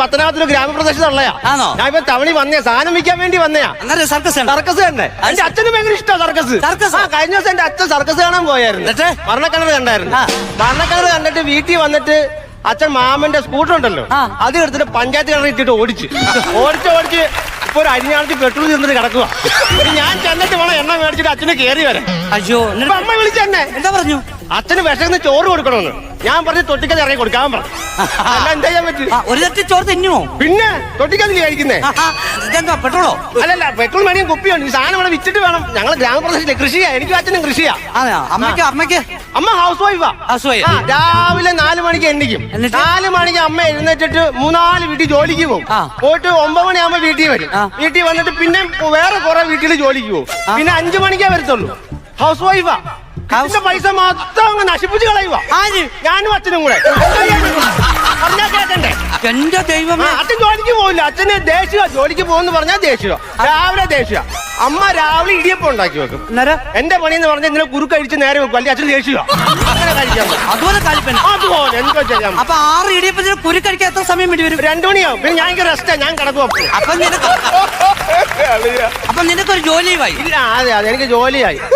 പത്തനാപുരത്ത് ഗ്രാമപ്രദേശത്തുള്ളയാ ആണോ? ഞാൻ ഇപ്പൊ തവണി വന്നേ സാധനം വിൽക്കാൻ വേണ്ടി വന്നയാ. സർക്കസ് സർക്കസ് തന്നെ. എന്റെ അച്ഛനും ഭയങ്കര ഇഷ്ടമാണ് സർക്കസ് സർക്കസ്? ആ കഴിഞ്ഞ ദിവസം എന്റെ അച്ഛൻ സർക്കസ് കാണാൻ പോയായിരുന്നു. എന്നിട്ട്? വർണക്കിണർ കണ്ടായിരുന്നു. മരണക്കിണർ കണ്ടിട്ട് വീട്ടിൽ വന്നിട്ട് അച്ഛൻ മാമന്റെ സ്കൂട്ടർ ഉണ്ടല്ലോ. അത് എടുത്തിട്ട് പഞ്ചായത്ത് കിണർ ഇട്ടിട്ട് ഓടിച്ച്. ഓടിച്ച് ഓടിച്ച് ഇപ്പൊ ഒരു അരിഞ്ഞാളത്തിൽ പെട്രോൾ തീർന്നിട്ട് കിടക്കുക ഞാൻ ചെന്നിട്ട് വേണം എണ്ണ മേടിച്ചിട്ട് അച്ഛനെ കയറി വരാം അയ്യോ അമ്മ വിളിച്ചെന്നെ എന്താ പറഞ്ഞു? അച്ഛന് വിഷക്കുന്ന ചോറ് കൊടുക്കണമെന്ന്. ഞാൻ പറഞ്ഞ തൊട്ടിക്കത് ഇറങ്ങി കൊടുക്കാൻ പറഞ്ഞു. അല്ല എന്താ ചെയ്യാൻ പറ്റും? ആ, ഒരു ചോറ് തിന്നുമോ പിന്നെ തൊട്ടിക്കല്ലേ കഴിക്കുന്നേ ആഹാ, ഇതെന്താ പെട്രോളോ? അല്ലല്ല പെട്രോൾ മണിയും കുപ്പിയുണ്ട്. ഈ സാധനം ഇവിടെ വിറ്റിട്ട് വേണം. ഞങ്ങൾ ഗ്രാമപ്രദേശത്തിലെ കൃഷിയാ. എനിക്ക് അച്ഛനും കൃഷിയാ. അമ്മയ്ക്ക് അമ്മയ്ക്ക്? അമ്മ ഹൗസ് വൈഫാ ഹൗസ് വൈഫ്. ആ, രാവിലെ നാല് മണിക്ക് എണ്ണിക്കും. എന്നിട്ട്? നാല് മണിക്ക് അമ്മ എഴുന്നേറ്റിട്ട് മൂന്നാൽ വീട്ടിൽ ജോലിക്ക് പോകും. ആ. പോയിട്ട് ഒമ്പത് മണിയാകുമ്പോ വീട്ടിൽ വരും. ആ. വീട്ടിൽ വന്നിട്ട് പിന്നെ വേറെ കുറെ വീട്ടിൽ ജോലിക്ക് പോകും. പിന്നെ അഞ്ചു മണിക്കേ വരത്തുള്ളൂ. ഹൗസ് വൈഫാ House- പൈസ മൊത്തം അങ്ങ് നശിപ്പിച്ച് കളയുക ആര്? ഞാനും അച്ഛനും കൂടെ. പറഞ്ഞാ കേക്കണ്ടേ? എന്റെ ദൈവമേ. അച്ഛൻ ജോലിക്ക് പോകില്ല അച്ഛന് ദേഷ്യ. ജോലിക്ക് പോകുന്ന പറഞ്ഞാൽ ദേഷ്യ. രാവിലെ ദേഷ്യ. അമ്മ രാവിലെ ഇടിയപ്പം ഉണ്ടാക്കി വെക്കും. എന്റെ പണി എന്ന് പറഞ്ഞാൽ ഇന്നലെ കുറുക്ക് അഴിച്ച് നേരെ വെക്കും. അല്ലെങ്കിൽ അച്ഛൻ ദേഷ്യ. അതുപോലെ അതുപോലെ എന്തോ ചെയ്യാം. അപ്പൊ ആറ് ഇടിയപ്പത്തിന് കുരുക്കഴിക്കാൻ എത്ര സമയം വേണ്ടി വരും? രണ്ടു മണിയാവും. പിന്നെ ഞാൻ റെസ്റ്റാ ഞാൻ കിടക്കും അപ്പോൾ. അപ്പൊ നിനക്ക് അപ്പൊ നിനക്കൊരു ജോലിയുമായി. ഇല്ല അതെ അതെ. എനിക്ക് ജോലിയായി.